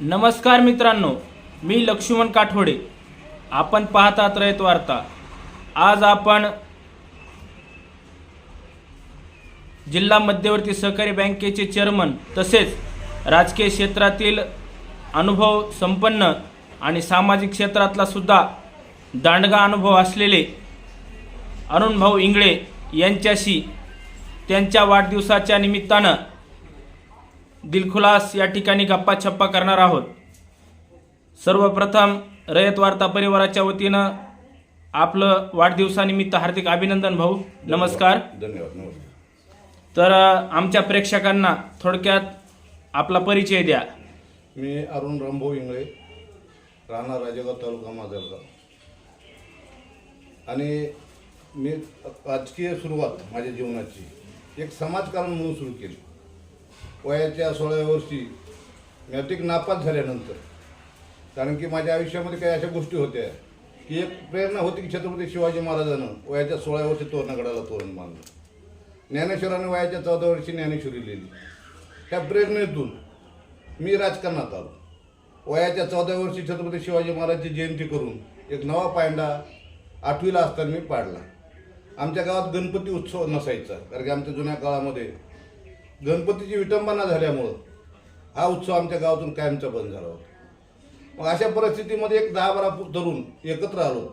नमस्कार मित्रांनो मी लक्ष्मण काठोडे. आपण पाहतात रयत वार्ता. आज आपण जिल्हा मध्यवर्ती सहकारी बँकेचे चेअरमन तसेच राजकीय क्षेत्रातील अनुभव संपन्न आणि सामाजिक क्षेत्रातला सुद्धा दांडगा अनुभव असलेले अरुणभाऊ इंगळे यांच्याशी त्यांच्या वाढदिवसाच्या निमित्तानं दिलखुलास या ठिकाणी गप्पा छप्पा करणार आहोत. सर्वप्रथम रयत वार्ता परिवाराच्या वतीनं आपलं वाढदिवसानिमित्त हार्दिक अभिनंदन भाऊ. नमस्कार. धन्यवाद नमस्कार. तर आमच्या प्रेक्षकांना थोडक्यात आपला परिचय द्या. मी अरुण रामभाऊ इंगळे राहणार राजेगाव तालुका माजलगाव. आणि मी राजकीय सुरुवात माझ्या जीवनाची एक समाजकारण म्हणून सुरू केली. वयाच्या सोळाव्या वर्षी मॅट्रिक नापास झाल्यानंतर कारण की माझ्या आयुष्यामध्ये काही अशा गोष्टी होत्या की एक प्रेरणा होती की छत्रपती शिवाजी महाराजानं वयाच्या सोळाव्या वर्षी तोरणगडाला तोरण बांधलं. ज्ञानेश्वराने वयाच्या चौदा वर्षी ज्ञानेश्वरी लिहिली. त्या प्रेरणेतून मी राजकारणात आलो. वयाच्या चौदा वर्षी छत्रपती शिवाजी महाराजची जयंती करून एक नवा पायंडा आठवीला असताना मी पाडला. आमच्या गावात गणपती उत्सव नसायचा कारण की आमच्या जुन्या काळामध्ये गणपतीची विटंबना झाल्यामुळं हा उत्सव आमच्या गावातून कायमचा बंद झाला होता. मग अशा परिस्थितीमध्ये एक दहा बारा फूट धरून एकत्र आलो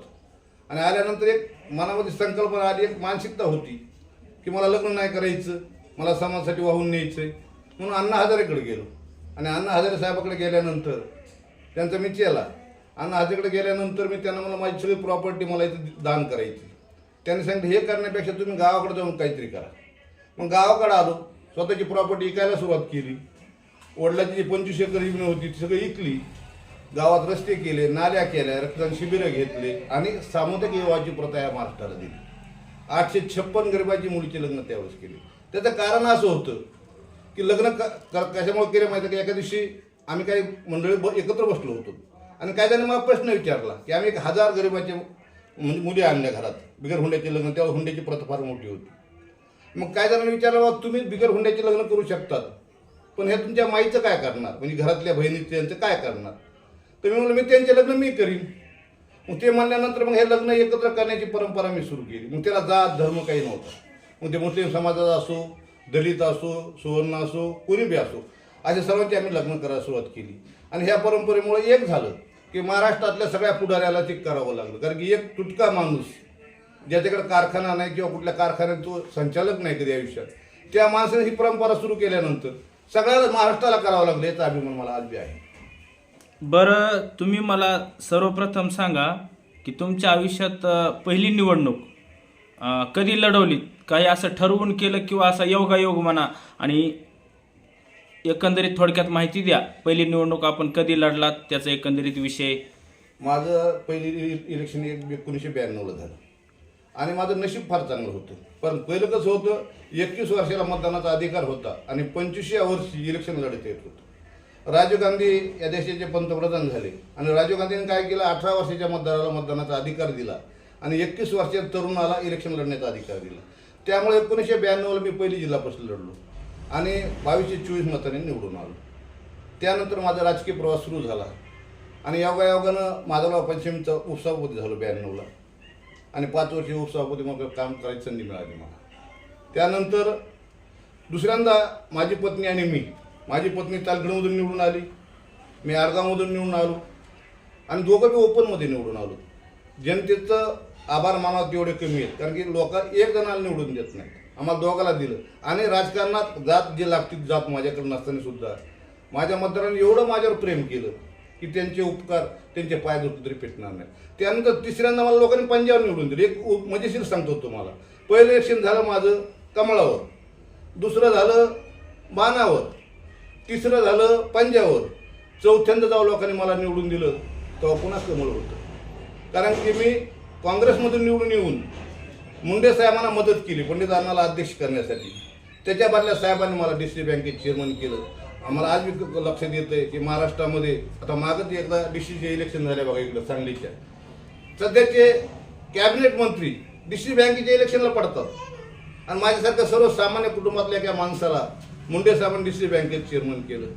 आणि आल्यानंतर एक मनामध्ये संकल्पना आली एक मानसिकता होती की मला लग्न नाही करायचं मला समाजासाठी वाहून न्यायचं आहे म्हणून अण्णा हजारेकडे गेलो. आणि अण्णा हजारे साहेबाकडे गेल्यानंतर त्यांचा मी केला अण्णा हजारेकडे गेल्यानंतर मी त्यांना मला माझी सगळी प्रॉपर्टी मला इथं दान करायची. त्यांनी सांगितलं हे करण्यापेक्षा तुम्ही गावाकडे जाऊन काहीतरी करा. मग गावाकडे आलो. स्वतःची प्रॉपर्टी विकायला सुरुवात केली. वडिलाची जी पंचवीस एकर जमीन होती ती सगळी विकली. गावात रस्ते केले नाल्या केल्या रक्तदान शिबिरं घेतले आणि सामुदायिक विवाहाची प्रथा या महाराष्ट्राला दिली. आठशे छप्पन गरिबाची मुलीचे लग्न त्यावेळेस केले. त्याचं कारण असं होतं की लग्न क- क- कशामुळे केलं माहिती की? एका दिवशी आम्ही काही मंडळी ब एकत्र बसलो होतो. आणि काही जणांनी मला प्रश्न विचारला की आम्ही एक हजार गरिबाचे म्हणजे मुली आणल्या घरात. बिगर हुंड्याचे लग्न तेव्हा हुंड्याची प्रथा फार मोठी होती. मग काय जणांनी विचारलं बाबा तुम्ही बिगर हुंड्याचे लग्न करू शकतात. पण हे तुमच्या माईचं काय करणार? म्हणजे घरातल्या बहिणीचं त्यांचं काय करणार? तर मी म्हणलं मी त्यांचे लग्न मी करीन. मग ते म्हणल्यानंतर मग हे लग्न एकत्र करण्याची परंपरा मी सुरू केली. मग त्याला जात धर्म काही नव्हता. मग ते मुस्लिम समाजाचा असो दलित असो सुवर्ण असो कोणी बी असो अशा सर्वांची आम्ही लग्न करायला सुरुवात केली. आणि ह्या परंपरेमुळे एक झालं की महाराष्ट्रातल्या सगळ्या पुढाऱ्याला ते करावं लागलं. कारण की एक तुटका माणूस ज्याच्याकडे कारखाना नाही किंवा कुठल्या कारखान्यात तो संचालक नाही कधी आयुष्यात त्या माणसाने ही परंपरा सुरू केल्यानंतर सगळ्या महाराष्ट्राला करावं लागलं याचा अभिमान मला आज बी आहे. बरं तुम्ही मला सर्वप्रथम सांगा की तुमच्या आयुष्यात पहिली निवडणूक कधी लढवलीत? काही असं ठरवून केलं किंवा असा योगायोग म्हणा आणि एकंदरीत थोडक्यात माहिती द्या पहिली निवडणूक आपण कधी लढलात? त्याचा एकंदरीत विषय. माझं पहिली इलेक्शन एक एकोणीसशे ब्याण्णवला झालं. आणि माझं नशीब फार चांगलं होतं. पण पहिलं कसं होतं एकवीस वर्षाला मतदानाचा अधिकार होता आणि पंचवीसव्या वर्षी इलेक्शन लढत येत होतं. राजीव गांधी या देशाचे पंतप्रधान झाले आणि राजीव गांधींनी काय केलं अठरा वर्षाच्या मतदाराला मतदानाचा अधिकार दिला आणि एकवीस वर्षाच्या तरुणाला इलेक्शन लढण्याचा अधिकार दिला. त्यामुळे एकोणीसशे ब्याण्णवला मी पहिली जिल्हा परिषद लढलो आणि बावीसशे चोवीस मताने निवडून आलो. त्यानंतर माझा राजकीय प्रवास सुरू झाला आणि योगायोगानं माधवराव पंचमीचा उपसभापती झालो ब्याण्णवला. आणि पाच वर्ष उपसभापती मग काम करायची संधी मिळाली मला. त्यानंतर दुसऱ्यांदा माझी पत्नी आणि मी माझी पत्नी तालगडमधून निवडून आली मी अर्धामधून निवडून आलो आणि दोघं बी ओपनमध्ये निवडून आलो. जनतेचं आभार मानावं तेवढे कमी आहेत कारण की लोक एक जणाला निवडून देत नाही आम्हाला दोघाला दिलं. आणि राजकारणात जात जे लागतील जात माझ्याकडे नसताना सुद्धा. माझ्या मतदारांनी एवढं माझ्यावर प्रेम केलं. की त्यांचे उपकार त्यांचे पाय धुतले तरी पेटणार नाही. त्यानंतर तिसऱ्यांदा मला लोकांनी पंजाब निवडून दिले. एक मजेशीर सांगतो तुम्हाला. पहिलं इलेक्शन झालं माझं कमळावर. दुसरं झालं बाणावर. तिसरं झालं पंजावर. चौथ्यांदा जाऊ लोकांनी मला निवडून दिलं तेव्हा पुन्हा कमळ होतं. कारण की मी काँग्रेसमधून निवडून येऊन मुंडे साहेबांना मदत केली पंडित अण्णाला अध्यक्ष करण्यासाठी. त्याच्या बदल्या साहेबांनी मला डी सी बँकेत चेअरमन केलं. आम्हाला आज बी लक्षात येतं आहे की महाराष्ट्रामध्ये आता मागच एकदा डी सीचे इलेक्शन झाले बघा इकडं सांगलीच्या. सध्याचे कॅबिनेट मंत्री डी सी बँकेच्या इलेक्शनला पडतात. आणि माझ्यासारख्या सर्वसामान्य कुटुंबातल्या एका माणसाला मुंडे साहेबांनी डी सी बँकेत चेअरमन केलं.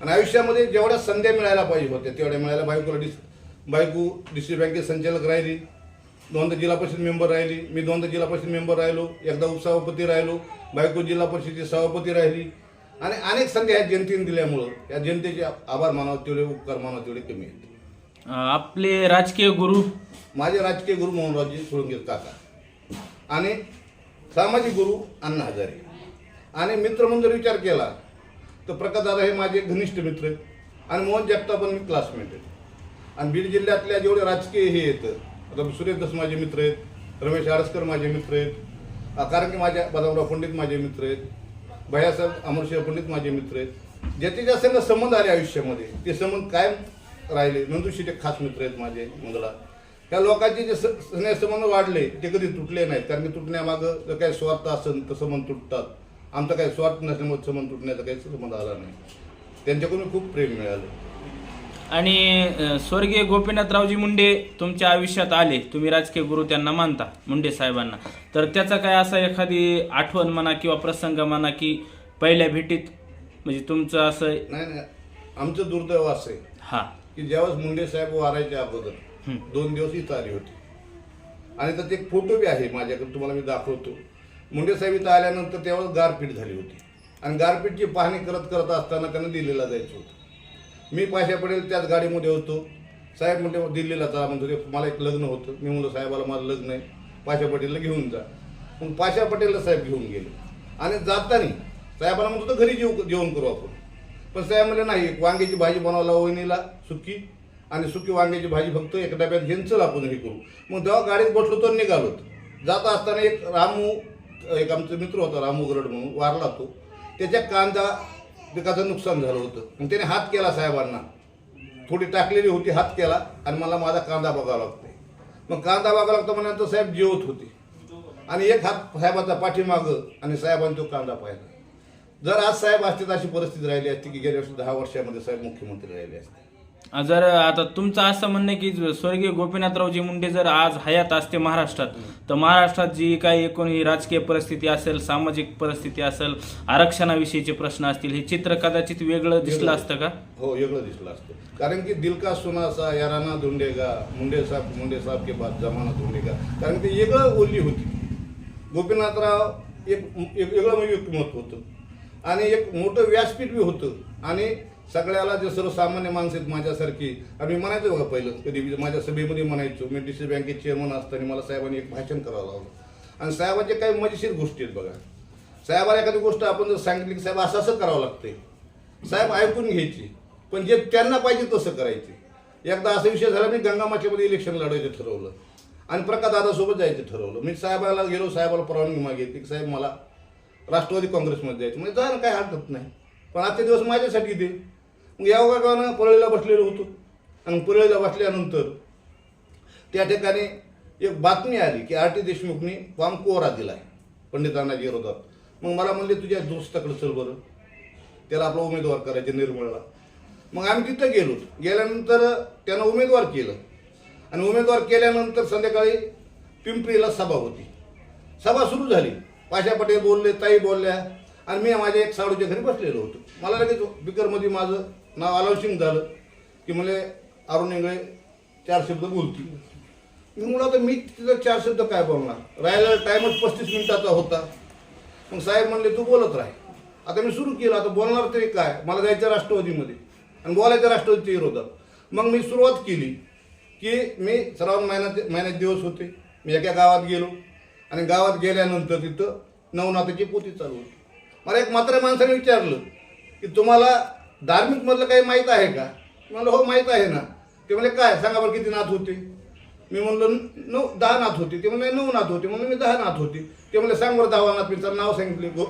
आणि आयुष्यामध्ये जेवढ्या संध्या मिळायला पाहिजे होत्या तेवढ्या मिळायला बायकोला डिस बायको डिस्ट्रिक्ट बँकेत संचालक राहिली. दोनदा जिल्हा परिषद मेंबर राहिली. मी दोनदा जिल्हा परिषद मेंबर राहिलो. एकदा उपसभापती राहिलो. बायको जिल्हा परिषदेची सभापती राहिली. आणि अनेक संध्या ह्या जनतेने दिल्यामुळं. या जनतेचे आभार मानावं तेवढे उपकार मानावं तेवढे कमी आहेत. अं, आपले राजकीय गुरु? माझे राजकीय गुरु मोहनरावजी सोळंगे काका. आणि सामाजिक गुरु अण्णा हजारे. आणि मित्र म्हणून जर विचार केला तर प्रकाश दादा हे माझे घनिष्ठ मित्र आहेत. आणि मोहन जगताप पण मी क्लासमेट आहेत. आणि बीड जिल्ह्यातल्या जेवढे राजकीय हे येतं आता सुरेश दस माझे मित्र आहेत रमेश आडसकर माझे मित्र आहेत अ, कारण की माझ्या बदामराव पंडित माझे मित्र आहेत भैयासाहेब अमरशिव पंडित माझे मित्र आहेत. ज्याचे ज्या संघ संबंध आले आयुष्यामध्ये ते संबंध कायम राहिले. नंदू खास मित्र आहेत माझे मंगला त्या लोकांचे जे स- स्नेह संबंध वाढले ते कधी तुटले नाहीत. कारण की तुटण्यामागं जर काही स्वार्थ असेल तर संबंध तुटतात. आमचा काही स्वार्थ नसल्यामुळे संबंध तुटण्याचा काही संबंध आला नाही. त्यांच्याकडून खूप प्रेम मिळालं. आणि स्वर्गीय गोपीनाथरावजी मुंडे तुमच्या आयुष्यात आले. तुम्ही राजकीय गुरु त्यांना मानता मुंडे साहेबांना. तर त्याचा काय असा एखादी आठवण म्हणा किंवा प्रसंग म्हणा की पहिल्या भेटीत म्हणजे तुमचं असं नाही नाही. आमचं दुर्दैव असं आहे हा. की ज्यावेळेस मुंडे साहेब वारायच्या अगोदर. दोन दिवस इथं आली होती. आणि त्यात एक फोटो बी आहे माझ्याकडे तुम्हाला मी दाखवतो. मुंडे साहेब इथं आल्यानंतर त्यावेळेस गारपीट झाली होती. आणि गारपीटची पाहणी करत करत असताना त्यांना दिल्लीला जायचं होतं. मी पाशा पटेल त्याच गाडीमध्ये होतो. साहेब म्हणते दिल्लीला जा. म्हणतो ते मला एक लग्न होतं. मी म्हणलं साहेबाला माझं लग्न आहे. पाशा पटेलला घेऊन जा. मग पाशा पटेलला साहेब घेऊन गेले. आणि जाताना साहेबाला म्हणतो तर घरी जेव जेवण करू आपण. पण साहेब म्हणले नाही एक वांग्याची भाजी बनवायला वहिनीला सुकी. आणि सुकी वांग्याची भाजी फक्त एक डब्यात घेऊन चल आपण हे करू. मग जेव्हा गाडीत बसलो तर निघालो जात असताना एक रामू एक आमचा मित्र होता रामू गरड म्हणून वारला तो. त्याच्या कांदा पिकाचं नुकसान झालं होतं. आणि त्याने हात केला साहेबांना. थोडी टाकलेली होती हात केला. आणि मला माझा कांदा बघावा लागतोय मग कांदा बघावा लागतो म्हणल्यानंतर साहेब जेवत होते. आणि एक हात साहेबाचा पाठीमागं आणि साहेबांनी तो कांदा पाहिला. जर आज साहेब असते तर अशी परिस्थिती राहिली असती की गेल्या वर्षी दहा वर्षामध्ये साहेब मुख्यमंत्री राहिले असते. जर आता तुमचं असं म्हणणं आहे की स्वर्गीय गोपीनाथरावजी मुंडे जर आज हयात असते महाराष्ट्रात तर महाराष्ट्रात जी काही एकूण ही राजकीय परिस्थिती असेल सामाजिक परिस्थिती असेल आरक्षणाविषयीचे प्रश्न असतील हे चित्र कदाचित वेगळं दिसलं असतं का? हो वेगळं दिसलं असतं. कारण की दिलका सुनासा याराना धुंडेगा मुंडे साहेब मुंडे साहेब के बाद जमाना धुंडेगा कारण ती वेगळं बोलली होती. गोपीनाथराव एक वेगळं म्हणजे व्यक्तिमत्व होतं. आणि एक मोठं व्यासपीठ बी होतं. आणि सगळ्याला जे सर्वसामान्य माणसं आहेत माझ्यासारखी. आणि मी म्हणायचो बघा पहिलं कधी मी माझ्या सभेमध्ये म्हणायचो मी डी सी बँकेत चेअरमन असताना मला साहेबांनी एक भाषण करावं लागलं. आणि साहेबांचे काही मजेशीर गोष्टी आहेत बघा. साहेबाला एखादी गोष्ट आपण जर सांगितली की साहेब असं असं करावं लागते साहेब ऐकून घ्यायची. पण जे त्यांना पाहिजे तसं करायचे. एकदा असा विषय झाला मी गंगामाचेमध्ये इलेक्शन लढायचं ठरवलं. आणि प्रकाश दादासोबत जायचं ठरवलं. मी साहेबाला गेलो साहेबाला परवानगी मागितली की साहेब मला राष्ट्रवादी काँग्रेसमध्ये जायचं. म्हणजे जायला काही हरकत नाही. पण आजचे दिवस माझ्यासाठी दे. मग या गावानं परळीला बसलेलो होतो. आणि परळीला बसल्यानंतर त्या ठिकाणी एक बातमी आली की आर टी देशमुखनी फॉर्म कोरा दिला आहे पंडितांना विरोधात. मग मला म्हणले तुझ्या दोस्ताकडे चल बरं. त्याला आपला उमेदवार करायचे निर्मळला. मग आम्ही तिथं गेलो. गेल्यानंतर त्यानं उमेदवार केलं. आणि उमेदवार केल्यानंतर संध्याकाळी पिंपरीला सभा होती. सभा सुरू झाली. पाशा पटेल बोलले ताई बोलल्या. आणि मी माझ्या एक साडूच्या घरी बसलेलो होतो. मला लगेच बिकरमध्ये माझं नाव अलाउन्सिंग झालं की मला अरुण इंगळे चार शब्द बोलतील. मी म्हणलं आता मी तिथं चार शब्द काय बोलणार? राहिला टाईमच पस्तीस मिनिटाचा होता. मग साहेब म्हणले तू बोलत राह. आता मी सुरू केलं आता बोलणार तरी काय? मला जायचं राष्ट्रवादीमध्ये. आणि बोलायचं राष्ट्रवादीच्या विरोधात. मग मी सुरुवात केली की मी श्रावण महिन्यात महिन्यात दिवस होते. मी एका गावात गेलो. आणि गावात गेल्यानंतर तिथं नवनाथाची पोती चालू होती. मला एक मात्र माणसाने विचारलं की तुम्हाला धार्मिकमधलं काही माहीत आहे का? म्हणलं हो माहीत आहे ना. ते म्हणले काय? सांगा बरं किती नाथ होते? मी म्हणलं नऊ दहा नाथ होते. ते म्हणले नऊ नाथ होते. म्हणून मी दहा नाथ होते. ते म्हणले सांग बरं दहावा नाथ मी नाव सांगितले गो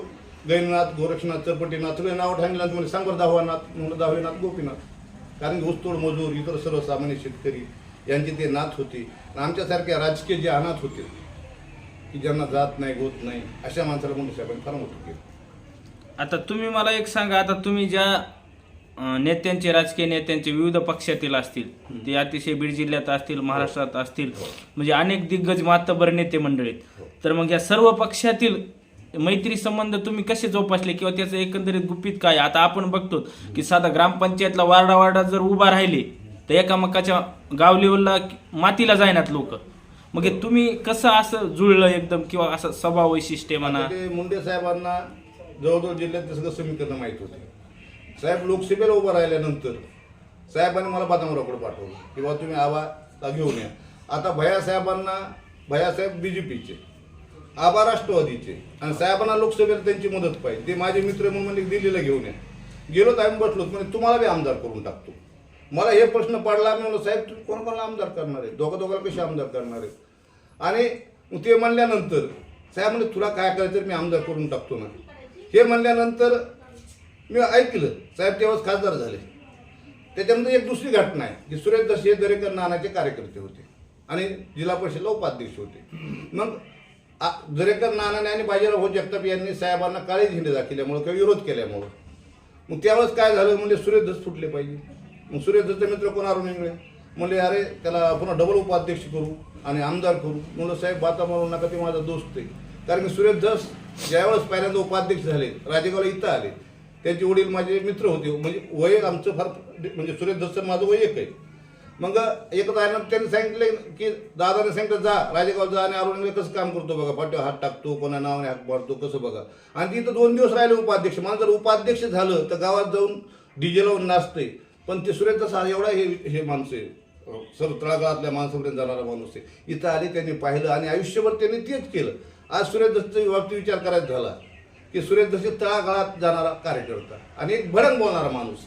गैरनाथ गोरक्षनाथ चरपटीनाथ सगळे नाव सांगितलं म्हणजे सांग बरं दहावा नाथ म्हणलं दहावेनाथ गोपीनाथ. कारण की ऊसतोड मजूर इतर सर्वसामान्य शेतकरी यांचे ते नाथ होते. आमच्यासारख्या राजकीय जे अनाथ होते की ज्यांना जात नाही गोत नाही अशा माणसाला म्हणून साहेबांनी फार मोठं केलं. आता तुम्ही मला एक सांगा आता तुम्ही ज्या नेत्यांचे राजकीय नेत्यांचे विविध पक्षातील असतील ते अतिशय बीड जिल्ह्यात असतील महाराष्ट्रात असतील म्हणजे अनेक दिग्गज मातबर नेते मंडळी आहेत. तर मग या सर्व पक्षातील मैत्री संबंध तुम्ही कसे जोपासले किंवा त्याचं एकंदरीत गुपित काय आता आपण बघतो की साधा ग्रामपंचायतला वार्डा वार्डा जर उभा राहिले तर एकामेकाच्या गाव लेवलला मातीला जायनात लोक. मग हे तुम्ही कसं असं जुळलं एकदम किंवा असं स्वभाव वैशिष्ट्य म्हणा मुंडे साहेबांना जवळजवळ जिल्ह्यात सगळं समीकरण माहीत होते. साहेब लोकसभेला उभं राहिल्यानंतर साहेबांनी मला बदामरावकडे पाठवलं किंवा तुम्ही आबा घेऊन या. आता भैया साहेबांना भैया साहेब बी जे पीचे आबा राष्ट्रवादीचे आणि साहेबांना लोकसभेला त्यांची मदत पाहिजे. ते माझे मित्र म्हणून म्हणजे दिल्लीला घेऊन या. गेलो तर आम्ही बसलो म्हणजे तुम्हाला बी आमदार करून टाकतो. मला हे प्रश्न पडला मी म्हणलं साहेब तुम्ही कोण कोणाला आमदार करणार आहे? दोघं दोघाला कसे आमदार करणार आहे? आणि ते म्हणल्यानंतर साहेब म्हणजे तुला काय करायचं? तर मी आमदार करून टाकतो ना हे म्हणल्यानंतर मी ऐकलं साहेब तेव्हाच खासदार झाले. त्याच्यानंतर एक दुसरी घटना आहे की सुरेश दस हे दरेकर नानाचे कार्यकर्ते होते आणि जिल्हा परिषदला उपाध्यक्ष होते. मग आ- दरेकर नानाने आणि बाजीराव हो जगताप यांनी साहेबांना काळी झेंडे दाखवल्यामुळं किंवा विरोध केल्यामुळं. मग त्यावेळेस काय झालं? म्हणजे सुरेश दस फुटले पाहिजे. मग सुरेश दसचे मित्र कोण? अरुण इंगळे. म्हणले अरे त्याला पुन्हा डबल उपाध्यक्ष करू आणि आमदार करू. म्हणलं साहेब बाता मारू नका ते माझा दोस्त आहे. कारण की सुरेश दस ज्यावेळेस पहिल्यांदा उपाध्यक्ष झाले राजेगावला इथं आले त्याचे वडील माझे मित्र होते. म्हणजे वय आमचं फार म्हणजे सुरेश दसचं माझं वय एक आहे. मग एकच आहे ना त्यांनी सांगितलं की दादाने सांगितलं जा राजेगाव जा आणि अरुण कसं काम करतो बघा? पाठीवर हात टाकतो कोणा नावाने हात मारतो कसं बघा? आणि तिथं दोन दिवस राहिले उपाध्यक्ष. मला जर उपाध्यक्ष झालं तर गावात जाऊन डीजे लावून नाचते पण ते सुरेश दस एवढा हे हे माणूस आहे. सर तळागाळातल्या माणसापर्यंत जाणारा माणूस आहे. इथं आले त्यांनी पाहिलं आणि आयुष्यभर त्यांनी तेच केलं. आज सुरेश दसच्या बाबतीत विचार करायचा झाला. की सुरेश जशी तळागाळात जाणारा कार्यकर्ता आणि एक भडंग बोलणारा माणूस.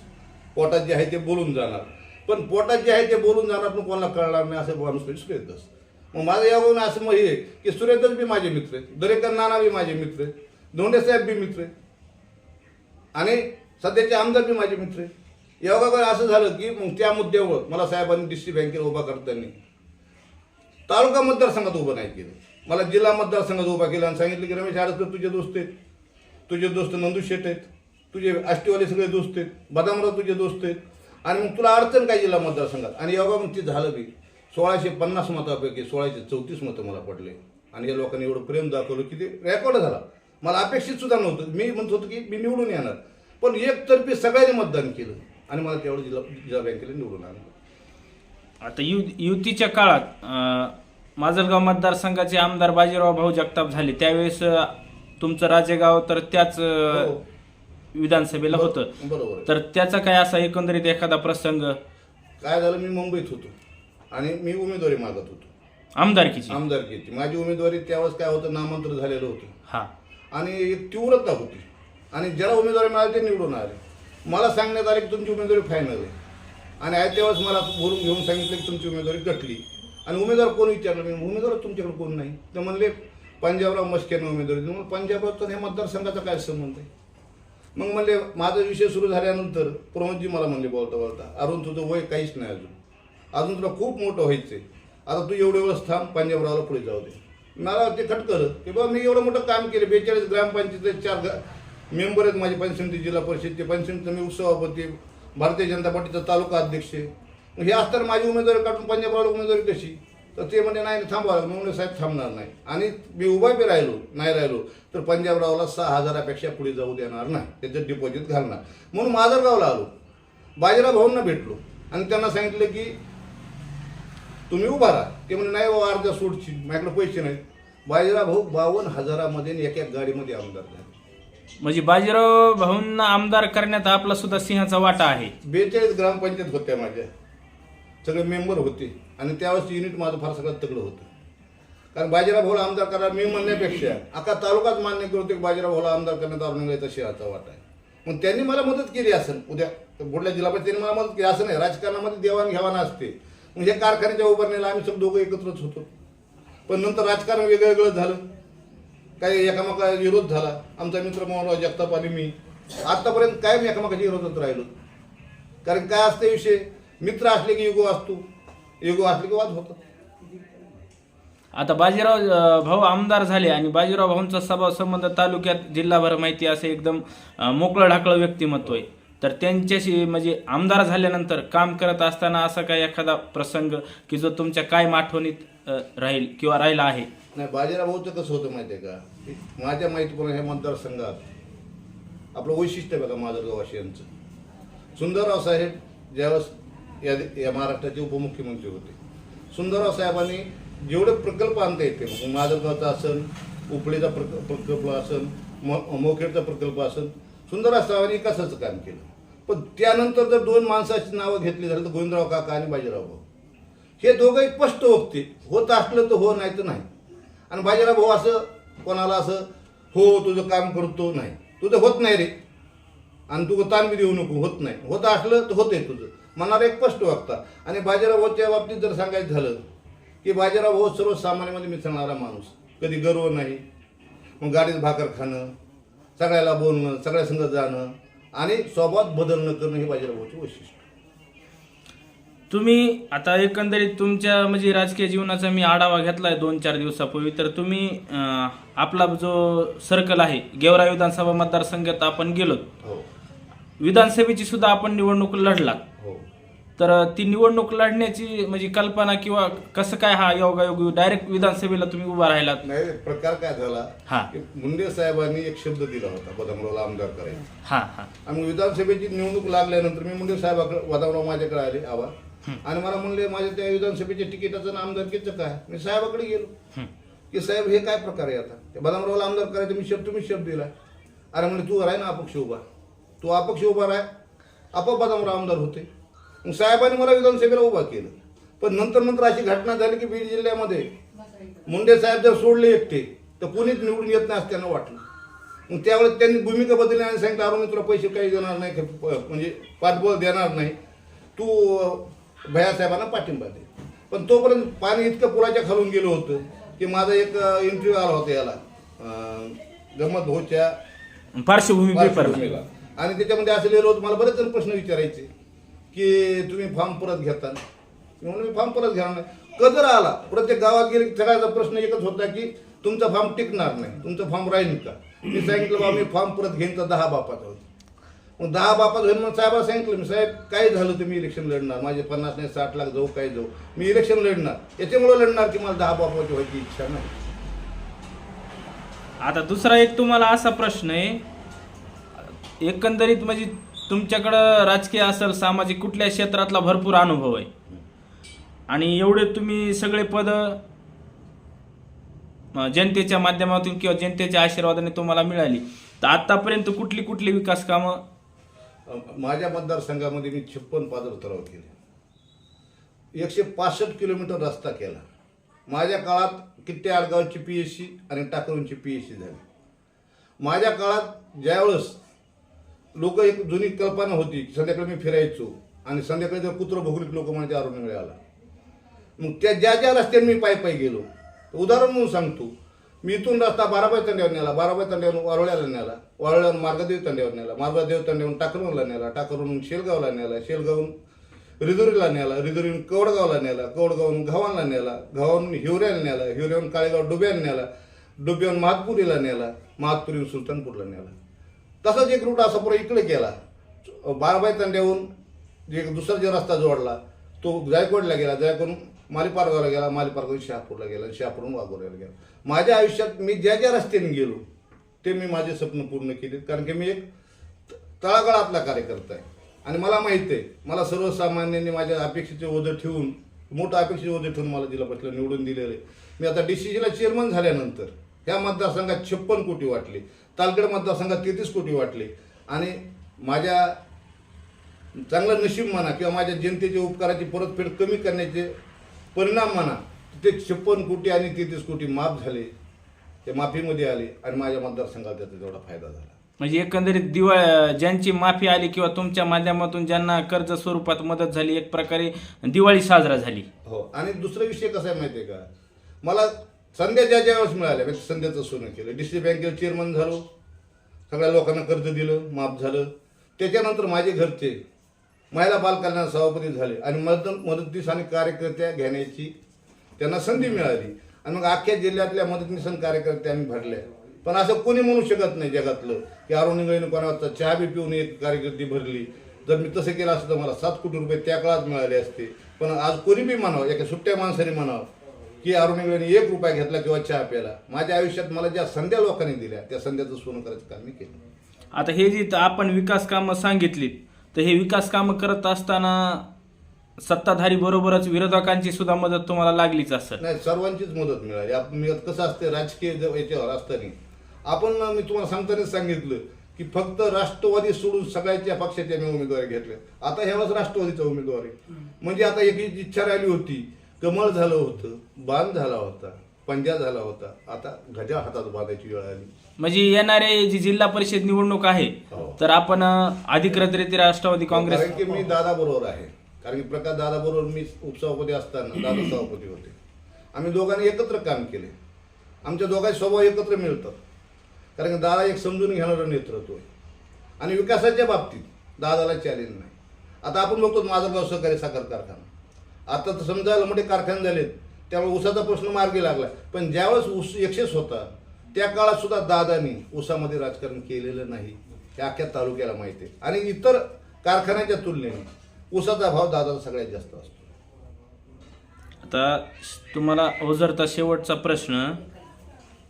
पोटात जे आहे ते बोलून जाणार. पण पोटात जे आहे ते बोलून जाणार पण कोणाला कळणार नाही असं माणूस म्हणजे सुरेश दस मग माझं यावरून असं मग हे की सुरेश दस बी माझे मित्र आहेत. दरेकर नाना बी माझे मित्र आहेत. धोंडे साहेब बी मित्र आहेत. आणि सध्याचे आमदार बी माझे मित्र आहेत. योगाकडे असं झालं की मग त्या मुद्द्यावर मला साहेबांनी डिस्ट्रिक्ट बँकेला उभा करताना तालुका मतदारसंघात उभं नाही केलं. मला जिल्हा मतदारसंघात उभा केला आणि सांगितलं की रमेश आडसकर तुझे दोस्त आहेत. तुझे दोस्त नंदू शेट आहेत. तुझे आष्टीवाले सगळे दोस्त आहेत. बदामराव तुझे दोस्त आहेत. आणि मग तुला अडचण काय जिल्हा मतदारसंघात? आणि योगा मग ते झालं बी. सोळाशे पन्नास मतापैकी सोळाशे चौतीस मतं मला पडले. आणि या लोकांनी एवढं प्रेम दाखवलं की ते रेकॉर्ड झाला. मला अपेक्षित सुद्धा नव्हतं. मी म्हणत होतो की मी निवडून येणार. पण एकतर्फी सगळ्यांनी मतदान केलं. आणि मला तेवढं जिल्हा जिल्हा बँकेला निवडून आणलं. आता यु युतीच्या काळात माजलगाव मतदारसंघाचे आमदार बाजीराव भाऊ जगताप झाले. त्यावेळेस तुमचं राजेगाव तर त्याच अं, हो. विधानसभेला होतं. बरोबर आहे. तर त्याचा काय असा एकंदरीत एखादा प्रसंग? काय झालं मी मुंबईत होतो. आणि मी उमेदवारी मागत होतो. आमदारकीची? आमदारकीची. माझी उमेदवारी त्यावेळेस काय होतं नामांतर झालेलं होतं. हा. आणि तीव्रता होती. आणि ज्याला उमेदवारी मिळाली ते निवडून आले. मला सांगण्यात आले की तुमची उमेदवारी फायनल आहे. आणि आहे त्यावेळेस मला बोलून घेऊन सांगितलं की तुमची उमेदवारी गटली. आणि उमेदवार कोण विचारलं मी उमेदवार तुमच्याकडे कोण नाही? तर म्हणले पंजाबराव मस्केनं उमेदवारी दिली मग पंजाबराव तर हे मतदारसंघाचा काय संबंध आहे? मग म्हणले माझा विषय सुरू झाल्यानंतर प्रमोदजी मला म्हणले बोलता बोलता अरुण तुझं वय काहीच नाही अजून. अजून तुला खूप मोठं व्हायचंय. आता तू एवढे वेळेस थांब पंजाबरावला पुढे जाऊ दे. मला ते खटकर की बाबा मी एवढं मोठं काम केलं. बेचाळीस ग्रामपंचायतीचे चार मेंबर आहेत माझे पंचसमिती जिल्हा परिषदचे पंचसमितीचा मी उपसभापती भारतीय जनता पार्टीचा तालुका अध्यक्ष आहे. मग हे असताना माझी उमेदवारी काढून पंजाबरावला उमेदवारी कशी? तर ते म्हणजे नाही थांबवा मी म्हणलं साहेब थांबणार नाही. आणि मी उभा बी राहिलो नाही राहिलो तर पंजाबरावला सहा हजारापेक्षा पुढे जाऊ देणार नाही त्याचं डिपॉझिट घालणार. म्हणून माजरगावला आलो. बाजीराव भाऊंना भेटलो. आणि त्यांना सांगितलं की तुम्ही उभा राहा. ते म्हणजे नाही बाबा अर्ध्या सूटची माझ्याकडे पैसे नाहीत. बाजीराव भाऊ बावन्न हजारामध्ये आणि एका गाडीमध्ये आमदार झाले. म्हणजे बाजीराव भाऊंना आमदार करण्यात आपला सुद्धा सिंहाचा वाटा आहे. बेचाळीस ग्रामपंचायत होत्या माझ्या. सगळे मेंबर होते. आणि त्यावेळेस युनिट माझं फार सगळं तगडं होतं. कारण बाजीराव भाऊला आमदार करा मी म्हणण्यापेक्षा अख्खा तालुकाच मान्य करतो की बाजीराव भाऊला आमदार करण्यात औरंगाबाद शहराचा वाटा आहे. मग त्यांनी मला मदत केली असेल. उद्या बुडल्या जिल्हा त्यांनी मला मदत केली. असं नाही राजकारणामध्ये देवाणघेवाण असते. मग हे कारखान्याच्या उभारणीला आम्ही सगळं दोघं एकत्रच होतो. पण नंतर राजकारण वेगळं वेगळं झालं. काही एकामेका विरोध झाला. आमचा मित्र मोहनराव जगताप आणि मी. आत्तापर्यंत कायम एकामेकाच्या विरोधात राहिलो. कारण काय असते विषय? मित्र असले की युगो असतो. युगो असले की वाद होतो आता बाजीराव अं, भाऊ आमदार झाले आणि बाजीराव भाऊंचा स्वभाव संबंध तालुक्यात जिल्हाभर माहिती असे एकदम अं, मोकळं ढाकळं व्यक्तिमत्व आहे. तर त्यांच्याशी म्हणजे आमदार झाल्यानंतर काम करत असताना असा काही एखादा प्रसंग की जो तुमच्या कायम आठवणीत अ, राहील किंवा राहिला आहे? नाही बाजीराव भाऊचं कसं होतं माहिती आहे का? माझ्या माहितीप्रमाणे ह्या मतदारसंघात आपलं वैशिष्ट्य बघा माजलगाव सुंदरराव साहेब ज्यावेळेस या या महाराष्ट्राचे उपमुख्यमंत्री होते. सुंदरराव साहेबांनी जेवढे प्रकल्प आणता येते मग माजलगावचा असन उपळीचा प्रक प्रकल्प असन म मोखेडचा प्रकल्प असन सुंदरराव साहेबांनी विकासाचं काम केलं? पण त्यानंतर जर दोन माणसाची नावं घेतली झाली तर गोविंदराव काका आणि बाजीराव भाऊ. हे दोघंही स्पष्ट होते होत असलं तर हो नाही तर नाही. आणि बाजीराव भाऊ असं कोणाला असं हो तुझं काम करतो नाही. तुझं होत नाही रे. आणि तू ताण बी देऊ नको होत नाही. होत असलं तर होते तुझं. मनाला एक स्पष्ट वागता. आणि बाजीराव भाऊच्या बाबतीत जर सांगायचं झालं की बाजीराव भाऊ सर्वसामान्यामध्ये मिसळणारा माणूस. कधी गर्व नाही मग गाडीत भाकर खाणं सगळ्याला बोलणं सगळ्या संग जाणं आणि स्वभावात बदल न करणं हे बाजीराव भाऊचे वैशिष्ट्य. तुम्ही आता एकंदरीत तुमच्या म्हणजे राजकीय जीवनाचा मी आढावा घेतलाय दोन चार दिवसापूर्वी तर तुम्ही आपला जो सर्कल आहे गेवरा विधानसभा मतदारसंघात आपण गेलो हो. विधानसभेची सुद्धा आपण निवडणूक लढला हो. तर ती निवडणूक लढण्याची म्हणजे कल्पना किंवा कसं काय हा योगायोग डायरेक्ट विधानसभेला तुम्ही उभा राहिलात. नाही प्रकार काय झाला? हा. की मुंडे साहेबांनी एक शब्द दिला होता बदामरावला आमदार करायचा. हा हा. आणि विधानसभेची निवडणूक लागल्यानंतर मी मुंडे साहेबाकडे बदामराव माझ्याकडे आले आवा आणि मला म्हणले माझ्या त्या विधानसभेच्या तिकिटाचं आमदारकीचं काय? मी साहेबाकडे गेलो. की साहेब हे काय प्रकार आहे आता? त्या बदामरावला आमदार करायचं मी शब्द तुम्ही शब्द दिला. अरे म्हणजे तू राह ना अपक्ष उभा. तू अपक्ष उभा राह आपोआप बदामराव आमदार होते. मग साहेबांनी मला विधानसभेला उभा केलं. पण नंतर नंतर अशी घटना झाली की बीड जिल्ह्यामध्ये मुंडे साहेब जर सोडले एकटे तर कोणीच निवडून येत नाही असं त्यांना वाटलं. मग त्यावेळेस त्यांनी भूमिका बदलली आणि सांगितलं अरुण तुला पैसे काही देणार नाही म्हणजे पाठबळ देणार नाही. तू भैयासाहेबांना पाठिंबा दे. पण तोपर्यंत पाणी इतकं पुराच्या खालून गेलं होतं की माझा एक इंटरव्ह्यू आला होता याला गमत होच्या पार्श्वभूमी पार्श्वभूमीला. आणि त्याच्यामध्ये असं लिहिलं होतं मला बरेच जण प्रश्न विचारायचे की तुम्ही फॉर्म परत घेता मी म्हणून मी फॉर्म परत घेणार नाही. कदर आला. प्रत्येक गावात गेले सगळ्याचा प्रश्न एकच होता की तुमचा फॉर्म टिकणार नाही. तुमचा फॉर्म राहील का? मी सांगितलं बाबा मी फॉर्म परत घेईन तर दहा बापाचा होता मग दहा बापात होईल मग साहेबाला सांगितलं मी साहेब काय झालं तुम्ही इलेक्शन लढणार? माझे पन्नास नाही साठ लाख जाऊ काय जाऊ? मी इलेक्शन लढणार. याच्यामुळे लढणार की मला दहा बापाची व्हायची इच्छा नाही. आता दुसरा एक तुम्हाला असा प्रश्न आहे एकंदरीत म्हणजे तुमच्याकडं राजकीय असेल सामाजिक कुठल्या क्षेत्रातला भरपूर अनुभव आहे. आणि एवढे तुम्ही सगळे पद जनतेच्या माध्यमातून किंवा जनतेच्या आशीर्वादाने तुम्हाला मिळाली. तर आतापर्यंत कुठली कुठली विकास कामं? माझ्या मतदारसंघामध्ये मी छप्पन पादर उतराव केले. एकशे पासष्ट किलोमीटर रस्ता केला. माझ्या काळात किट्टे आडगावची पी एस सी आणि टाकरूंची पी एस सी झाली. माझ्या काळात ज्यावेळेस लोक एक जुनी कल्पना होती की संध्याकाळी मी फिरायचो आणि संध्याकाळी जर कुत्र भोगरीत लोक म्हणजे अरुण मिळाला मग त्या ज्या ज्या रस्त्याने मी पायी पायी गेलो उदाहरण म्हणून सांगतो मी इथून रस्ता बाराबाई तंड्यावर नेला बाराबाई तंड्यावरून वारुळ्याला नेला वारोळ्यावर मार्गदेव तंड्यावर नेला मार्गदेव तंड्यावरून टाकरवनला नेला टाकरवरून शेलगावला नेला शेलगावून रिदुरीला नेला रिदुरीहून कवडगावला नेला कवडगावून घावांना नेला घावाहून हिवऱ्याला नेला हिवऱ्याहून काळेगाव डुब्याला नेला डुब्याहून महातपुरीला नेला महातपुरीहून सुलतानपूरला नेला. तसाच एक रूट असा पुरा इकडे केला. बाराबाई तांड्याहून जे दुसरा जो रस्ता जोडला तो जायकवाडला गेला. जायकडून मालीपारगावला गेला मालीपारगावून शहापूरला गेला शहापूरहून वाघोऱ्याला गेला. माझ्या आयुष्यात मी ज्या ज्या रस्त्याने गेलो ते मी माझे स्वप्न पूर्ण केले कारण की मी एक तळागाळातला कार्यकर्ता आहे. आणि मला माहीत आहे मला सर्वसामान्यांनी माझ्या अपेक्षेचे ओझं ठेवून मोठं अपेक्षेचे ओझं ठेवून मला जिल्हा परिषद निवडून दिलेलं आहे. मी आता डी सी जीला चेअरमन झाल्यानंतर ह्या मतदारसंघात छप्पन कोटी वाटली. तालगड मतदारसंघात तेहतीस कोटी वाटले. आणि माझ्या चांगलं नशीब म्हणा किंवा माझ्या जनतेच्या उपकाराची परतफेड कमी करण्याचे परिणाम म्हणा ते छप्पन कोटी आणि तेहतीस कोटी माफ झाले ते माफीमध्ये आले आणि माझ्या मतदारसंघात त्याचा तेवढा फायदा झाला. म्हणजे एकंदरीत दिवाळी ज्यांची माफी आली किंवा तुमच्या माध्यमातून ज्यांना कर्ज स्वरूपात मदत झाली एक प्रकारे दिवाळी साजरा झाली. हो आणि दुसरा विषय कसा आहे माहिती आहे का? मला संध्या ज्या ज्या वेळेस मिळाल्या मी संध्याचं सोनं केलं. डी सी बँकेवर चेअरमन झालो. सगळ्या लोकांना कर्ज दिलं माफ झालं. त्याच्यानंतर माझे घरचे महिला बालकांना सभापती झाले. आणि मदत मदतनीस आणि कार्यकर्त्या घेण्याची त्यांना संधी मिळाली. आणि मग अख्ख्या जिल्ह्यातल्या मदतनीस आणि कार्यकर्त्या आम्ही भरल्या. पण असं कोणी म्हणू शकत नाही जगातलं की अरुण इंगळेने कोणाचा चहा बी पिऊन एक कार्यकर्ती भरली. जर मी तसं केलं असतं तर मला सात कोटी रुपये त्या काळात मिळाले असते. पण आज कोणी बी म्हणावं एका सुट्ट्या माणसाने म्हणावं की अरुण इंगळेने एक रुपया घेतला किंवा चहा प्याला माझ्या आयुष्यात मला ज्या संध्या लोकांनी दिल्या त्या संध्याचं सोनं करायचं काम मी केलं. आता हे जी आपण विकास कामं सांगितलीत तर हे विकास कामं करत असताना सत्ताधारी बरोबरच विरोधकांची सुद्धा मदत तुम्हाला लागलीच असेल. नाही सर्वांचीच मदत मिळाली. आपण मी कसं असते राजकीय ज- याच्यावर असताना. आपण मी तुम्हाला सांगतानाच सांगितलं की फक्त राष्ट्रवादी सोडून सगळ्याच्या पक्षाच्या मी उमेदवारी घेतल्या आता ह्यावेळेस राष्ट्रवादीचा उमेदवार आहे. म्हणजे आता एक एक इच्छा राहिली होती कमळ झालं होतं बाण झाला होता पंजा झाला होता. आता गजा हातात बांधायची वेळ आली. म्हणजे येणारे जी जिल्हा परिषद निवडणूक आहे हो. तर आपण अं, अधिकृतरीत्या राष्ट्रवादी काँग्रेस कारण की मी दादा बरोबर आहे. कारण की प्रकाश दादा बरोबर मी उपसभापती असताना दादा सभापती होते. आम्ही दोघांनी एकत्र काम केले. आमच्या दोघांचे स्वभाव एकत्र मिळतात. कारण की दादा एक समजून घेणारं नेतृत्व आहे. आणि विकासाच्या बाबतीत दादाला चॅलेंज नाही. आता आपण बघतो माझा सहकारी साखर कारखाना. आता तर समजायला मोठे कारखाने झालेत त्यामुळे उसाचा प्रश्न मार्गी लागला. पण ज्यावेळेस ऊस एक्सेस होता त्या काळात सुद्धा दादानी ऊसामध्ये राजकारण केलेलं नाही हे अख्ख्या तालुक्याला माहिती आहे. आणि इतर कारखान्याच्या तुलनेने ऊसाचा भाव दादाचा सगळ्यात जास्त असतो. आता तुम्हाला ओझरचा शेवटचा प्रश्न.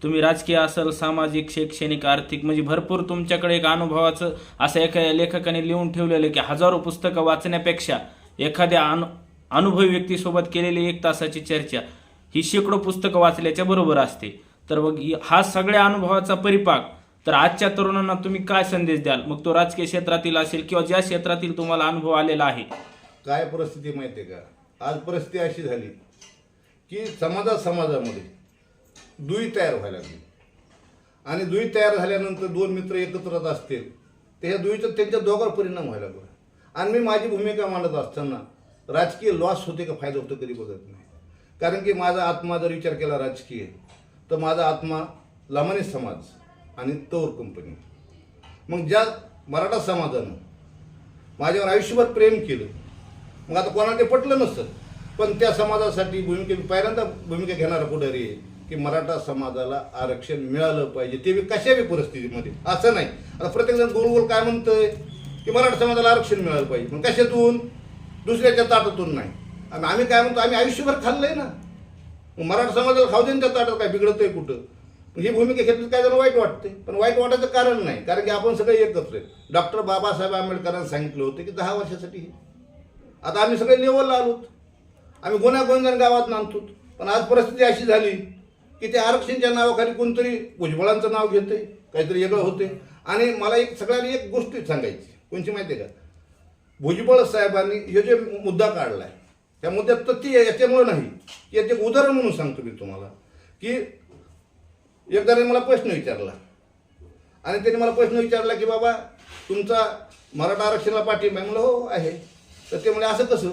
तुम्ही राजकीय असाल सामाजिक शैक्षणिक आर्थिक म्हणजे भरपूर तुमच्याकडे एक अनुभवाचं असं एका लेखकाने लिहून ठेवलेलं की हजारो पुस्तकं वाचण्यापेक्षा एखाद्या अनु अनुभवी व्यक्तीसोबत केलेली एक तासाची चर्चा. ही शेकडो पुस्तकं वाचल्याच्या बरोबर असते. तर मग हा सगळ्या अनुभवाचा परिपाक. तर आजच्या तरुणांना तुम्ही काय संदेश द्याल? मग तो राजकीय क्षेत्रातील असेल किंवा ज्या क्षेत्रातील तुम्हाला अनुभव आलेला आहे? काय परिस्थिती माहिती आहे का? आज परिस्थिती अशी झाली की समाजा समाजामध्ये दुई तयार व्हायला लागली. आणि दुई तयार झाल्यानंतर दोन मित्र एकत्रच असतील. तर ह्या दुईचा त्यांच्या दोघांवर परिणाम व्हायला लागला. आणि मी माझी भूमिका मांडत असताना राजकीय लॉस होते का फायदा होतो कधी बघत नाही. कारण की माझा आत्मा जर विचार केला राजकीय तर माझा आत्मा लमानी समाज आणि तौर कंपनी मग ज्या मराठा समाजानं माझ्यावर आयुष्यभर प्रेम केलं मग आता कोणाला ते पटलं नसतं. पण त्या समाजासाठी भूमिका पहिल्यांदा भूमिका घेणारा पुढारी आहे की मराठा समाजाला आरक्षण मिळालं पाहिजे. ते बी कशा बी परिस्थितीमध्ये? असं नाही. आता प्रत्येकजण गोल गोल काय म्हणतंय? की मराठा समाजाला आरक्षण मिळालं पाहिजे. मग कशातून? दुसऱ्याच्या ताटातून नाही. आणि आम्ही काय म्हणतो आम्ही आयुष्यभर खाल्लं आहे ना. मग मराठा समाजाला खाऊ दे त्या ताटात काय बिघडतंय कुठं? ही भूमिका घेतली काय जरा वाईट वाटते पण वाईट वाटायचं कारण नाही कारण की आपण सगळे एकत्र आहे डॉक्टर बाबासाहेब आंबेडकरांनी सांगितलं होतं की दहा वर्षासाठी आता आम्ही सगळे लेवलला आलोत आम्ही गुन्हा गोंधळ गावात नांदतो पण आज परिस्थिती अशी झाली की ते आरक्षणच्या नावाखाली कोणतरी भुजबळांचं नाव घेते काहीतरी वेगळं होते आणि मला एक सगळ्यांनी एक गोष्ट सांगायची कोणची माहिती आहे का? भुजबळ साहेबांनी हे जे मुद्दा काढला आहे त्या मुद्द्यात तथ्य याच्यामुळं नाही. याचे उदाहरण म्हणून सांगतो मी तुम्हाला की एकदा मला प्रश्न विचारला. आणि त्याने मला प्रश्न विचारला की बाबा तुमचा मराठा आरक्षणाला पाठिंबा आहे? म्हणलं हो आहे. तर ते म्हणजे असं कसं?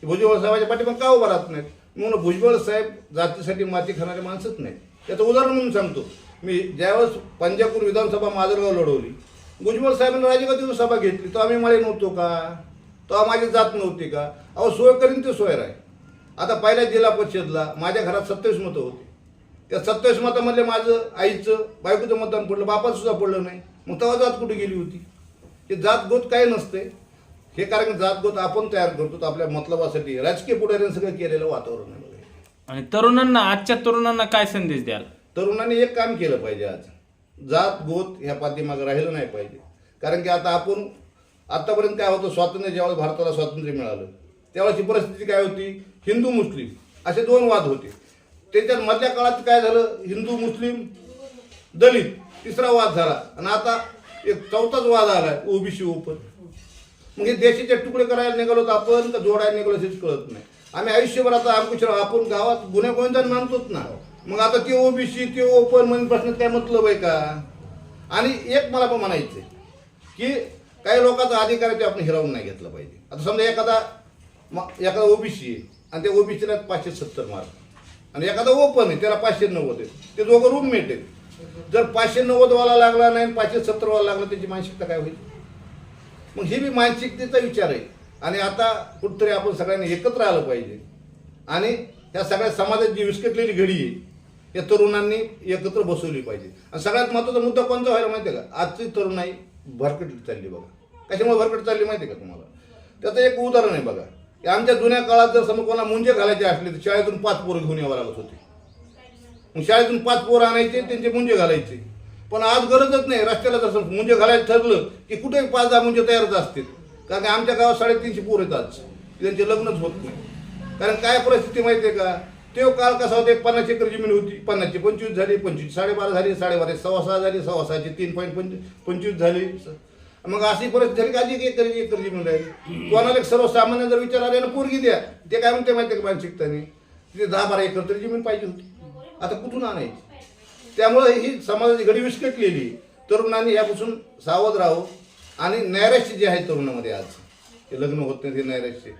की भुजबळ साहेबाच्या पाठिंबा का उभा राहत नाहीत? म्हणून भुजबळ साहेब जातीसाठी माती खाणारे माणसंच नाहीत. त्याचं उदाहरण म्हणून सांगतो. मी ज्यावेळेस पंजापूर विधानसभा माजलगाव लढवली भुजबळ साहेबांनी राजगाव सभा घेतली. तो आम्ही मळे नव्हतो का? तो माझी जात नव्हती का? अहो सोय करीन ते सोयर आहे आता पहिल्या जिल्हा परिषदला माझ्या घरात सत्तावीस मतं होती. त्या सत्तावीस मतामधले माझं आईचं बायकोचं मतदान पडलं बापाचं सुद्धा पडलं नाही. मग तेव्हा जात कुठे गेली होती? ते जात गोत काही नसते. हे कारण जात गोत आपण तयार करतो आपल्या मतलबासाठी राजकीय पुढाऱ्यांनी सगळं केलेलं वातावरण आहे. हे. आणि तरुणांना आजच्या तरुणांना काय संदेश द्याल? तरुणांनी एक काम केलं पाहिजे आज. जात गोत ह्या पाठीमागं राहिलं नाही पाहिजे. कारण की आता आपण आतापर्यंत काय होतं स्वातंत्र्य ज्यावेळेस भारताला स्वातंत्र्य मिळालं त्यावेळेची परिस्थिती काय होती? हिंदू मुस्लिम असे दोन वाद होते. त्याच्यात मधल्या काळात काय झालं? हिंदू मुस्लिम दलित तिसरा वाद झाला. आणि आता एक चौथाच वाद आला ओबीसी ओपन. म्हणजे देशाचे तुकडे करायला निघालो तर आपण का जोडायला निघालो हेच कळत नाही. आम्ही आयुष्यभर आता अंकुशराव आपण गावात गुन्हे गोविंदा मानतोच ना. मग आता ते ओबीसी ते ओपन म्हणून प्रश्न काय मतलब आहे का? आणि एक मला पण म्हणायचं की काही लोकांचा अधिकार आहे ते आपण हिरावून नाही घेतला पाहिजे. आता समजा एखादा एखादा ओबीसी आहे आणि त्या ओबीसीला पाचशे सत्तर मार्क. आणि एखादा ओपन आहे त्याला पाचशे नव्वद आहे. ते दोघं रूममेट आहेत. जर पाचशे नव्वद वाला लागला नाही पाचशे सत्तर वाला लागला त्याची मानसिकता काय होईल? मग ही बी मानसिकतेचा विचार आहे. आणि आता कुठतरी आपण सगळ्यांनी एकत्र आलं पाहिजे. आणि त्या सगळ्या समाजात जी विस्कटलेली घडी आहे या तरुणांनी एकत्र बसवली पाहिजे. आणि सगळ्यात महत्त्वाचा मुद्दा कोणता व्हायला माहिती आहे का? आजची तरुणाई भरकटली चालली बघा. कशामुळे भरकट चालली माहिती आहे का तुम्हाला? त्याचं एक उदाहरण आहे बघा. की आमच्या जुन्या काळात जर समोर कोणाला मुंजे घालायचे असले तर शाळेतून पाच पोरं घेऊन यावं लागत होते. मग शाळेतून पाच पोरं आणायचे त्यांचे मुंजे घालायचे. पण आज गरजच नाही. रस्त्याला जसं मुंजे घालायला ठरलं की कुठेही पाच दहा मुंजे तयारच असतील? कारण की आमच्या गावात साडेतीनशे पोरं येतात त्यांचे लग्नच होत नाही. कारण काय परिस्थिती माहिती आहे का? तो काळ कसा होता एक पन्नास एकर जमीन होती. पन्नासची पंचवीस झाली पंचवीस साडेबारा झाली साडेबारा सव्वा सहा झाली सव्वा सहाची तीन पॉईंट पंच पंचवीस झाली. मग अशी परिस्थिती झाली का आधी एक एकर एकर जमीन राहिली. कोणाला एक सर्वसामान्य जर विचार आले ना पोरगी द्या. ते काय म्हणते माहिती का मानसिकताने तिथे दहा बारा एकर तरी जमीन पाहिजे होती. आता कुठून आणायची? त्यामुळे ही समाजाची घडी विस्कटलेली. तरुणांनी यापासून सावध राहू. आणि नैराश्य जे आहे तरुणामध्ये आज ते लग्न होत नाही ते नैराश्य.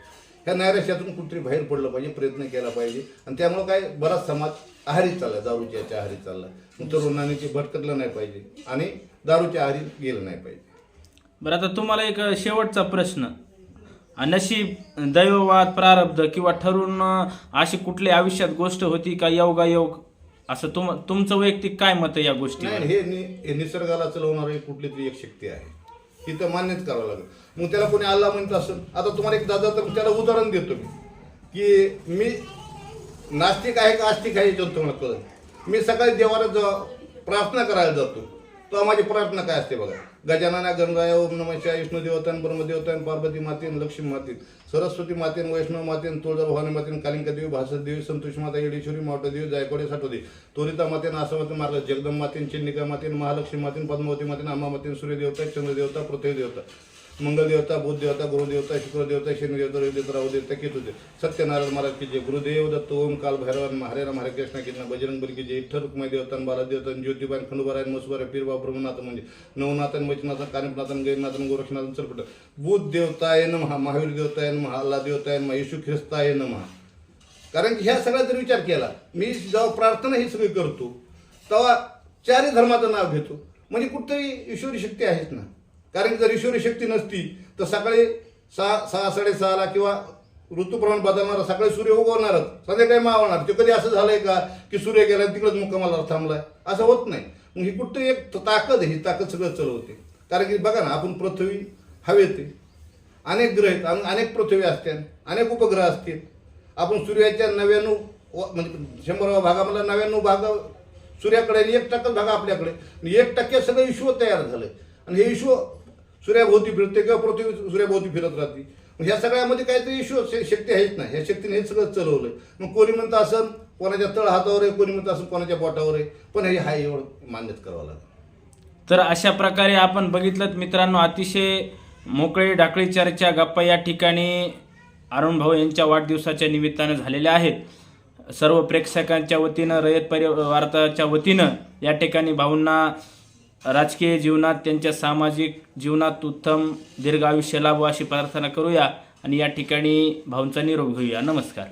ह्या नैराश्यातून कुठेतरी बाहेर पडलं पाहिजे प्रयत्न केला पाहिजे. आणि त्यामुळं काय बराच समाज आहारी चालला दारूच्या याच्या आहारी चालला मग तरुणांनी ते भटकटलं नाही पाहिजे आणि दारूच्या आहारी गेलं नाही पाहिजे. बरं आता तुम्हाला एक शेवटचा प्रश्न. नशीब दैववाद प्रारब्ध किंवा ठरून अशी कुठली आयुष्यात गोष्ट होती का योगायोग? असं तुम तुमचं वैयक्तिक काय मत आहे या नाही हे नि हे निसर्गाला चलवणारी कुठली तरी एक शक्ती आहे. इथं मान्यच करावं लागेल. मग त्याला कोणी आला म्हणत असेल आता तुम्हाला एक दादा तर त्याला उदाहरण देतो मी. की मी नास्तिक आहे का आस्तिक आहे याच्यावर तुम्हाला कळत मी सकाळी देवाला जेव्हा प्रार्थना करायला जातो. तेव्हा माझी प्रार्थना काय असते बघा. गजानना गंगाय ओम नमशा शिवाय विष्णू देवतान ब्रह्मदेवतान पार्वती मातेन लक्ष्मी मातेन सरस्वती मातेन वैष्णव मातेन तुळजाभवानी मातेन कालिंका देवी भासत देवी संतोष माता येडेश्वरी मावटा देवी जायकवाडी तोरिता मातेन आसावती मार्ग जगदम मातेन चिन्निका मातेन महालक्ष्मी मातेन पद्मावती मातेन आम्हा मातेन सूर्यदेवता चंद्रदेवता पृथ्वी देवता मंगलदेवता बुद्धदेवता गुरुदेवता शुक्रदेवता शनिदेवता रविदेवता राहुदेवता केतुदेव सत्यनारायण महाराज की जय गुरुदेव दत्त ओम काल भैरवान हरे राम हरे कृष्ण किरण बजरंग बल की जय विठ्ठल रुक्माई देवतान बालादेवतान ज्योतिबान खंडुबारायण मसुबारा पीरबा ब्रह्मनाथ म्हणजे नवनाथन वैचनाथन कानिपनाथन गैरनाथन गोरक्षनाथन सरपट बुद्ध देवताय महा महावीर देवताय महा अल्ला देवताय महा येशू ख्रिस्ताय महा कारण की ह्या सगळ्या जर विचार केला मी जेव्हा प्रार्थना ही सगळी करतो तेव्हा चारही धर्माचं नाव घेतो. म्हणजे कुठतरी ईश्वरी शक्ती आहेच ना. कारण की जर ईश्वरी शक्ती नसती तर सकाळी सहा सहा साडेसहाला किंवा ऋतूप्रमाण बदलणार सकाळी सूर्य उगवणारच. संध्याकाळी मावणार ते कधी असं झालंय का की सूर्य गेला तिकडंच मुक्कामाला थांबलाय? असं होत नाही. मग ही कुठतरी एक ताकद ही ताकद सगळं चलवते कारण की बघा ना आपण पृथ्वी हवेत अनेक ग्रह आहेत. अनेक पृथ्वी असतात अनेक उपग्रह असतील आपण सूर्याच्या नव्याण्णव म्हणजे शंभराव्या भागामधला नव्याण्णव भाग सूर्याकडे आणि एक टक्का भाग आपल्याकडे. आणि एक टक्के सगळं विश्व तयार झालं आणि हे विश्व सूर्याभोवती फिरते किंवा पृथ्वी सूर्याभोवती फिरत राहते. ह्या सगळ्यामध्ये काहीतरी इश्यू शक्ती आहेच ना. ह्या शक्तीने हे सगळं चलवलंय. मग कोणी म्हणतं असं कोणाच्या तळ हातावर आहे कोणी म्हणतं असं कोणाच्या बोटावर आहे पण हे हा एवढं मान्यच करावं लागेल. तर अशा प्रकारे आपण बघितलं मित्रांनो अतिशय मोकळी डाकळी चर्चा गप्पा या ठिकाणी अरुण भाऊ यांच्या वाढदिवसाच्या निमित्तानं झालेल्या आहेत. सर्व प्रेक्षकांच्या वतीनं रयत परिवाराच्या वतीनं या ठिकाणी भाऊंना राजकीय जीवनात त्यांच्या सामाजिक जीवनात उत्तम दीर्घ आयुष्य लाभो अशी प्रार्थना करूया. आणि या ठिकाणी भाऊंचा निरोप घेऊया. नमस्कार.